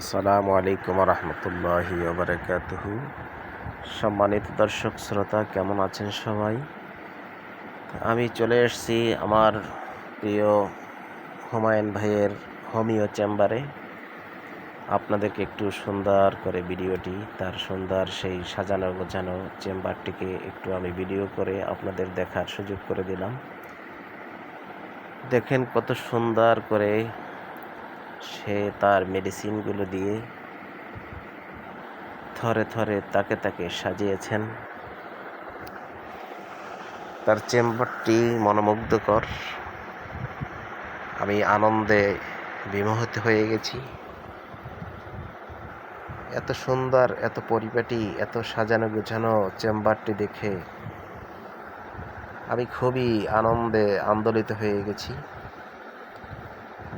আসসালামু আলাইকুম রহমতুল্লাহি ওবরাকাতুহু। সম্মানিত দর্শক, শ্রোতা, কেমন আছেন সবাই? আমি চলে এসেছি আমার প্রিয় হুমায়ুন ভাইয়ের হোমিও চেম্বারে। আপনাদেরকে একটু সুন্দর করে ভিডিওটি, তার সুন্দর সেই সাজানো গোছানো চেম্বারটিকে একটু আমি ভিডিও করে আপনাদের দেখার সুযোগ করে দিলাম। দেখেন কত সুন্দর করে সে তার মেডিসিনগুলো দিয়ে থরে থরে তাকে তাকে সাজিয়েছেন। তার চেম্বারটি মনোমুগ্ধকর। আমি আনন্দে বিমোহিত হয়ে গেছি। এত সুন্দর, এত পরিপাটি, এত সাজানো গোছানো চেম্বারটি দেখে আমি খুবই আনন্দে আন্দোলিত হয়ে গেছি।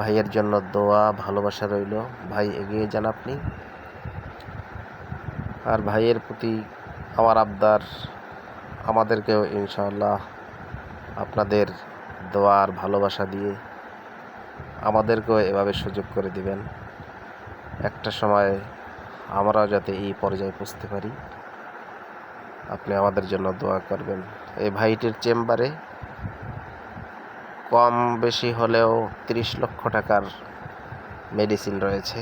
ভাইয়ের জন্য দোয়া, ভালোবাসা রইল। ভাই, এগিয়ে যান আপনি। আর ভাইয়ের প্রতি আমার আবদার আমাদেরকেও ইনশাআল্লাহ আপনাদের দোয়ার ভালোবাসা দিয়ে আমাদেরকেও এভাবে সুযোগ করে দিবেন। একটা সময় আমরাও যাতে এই পর্যায়ে পৌঁছতে পারি। আপনি আমাদের জন্য দোয়া করবেন। এই ভাইটির চেম্বারে কম বেশি হলেও তিরিশ লক্ষ টাকার মেডিসিন রয়েছে।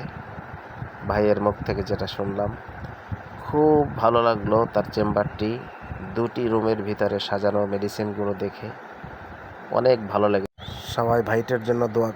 ভাইয়ের মুখ থেকে যেটা শুনলাম, খুব ভালো লাগল তার চেম্বারটি। দুটি রুমের ভিতরে সাজানো মেডিসিনগুলো দেখে অনেক ভালো লাগে সবাই ভাইটের জন্য দোয়া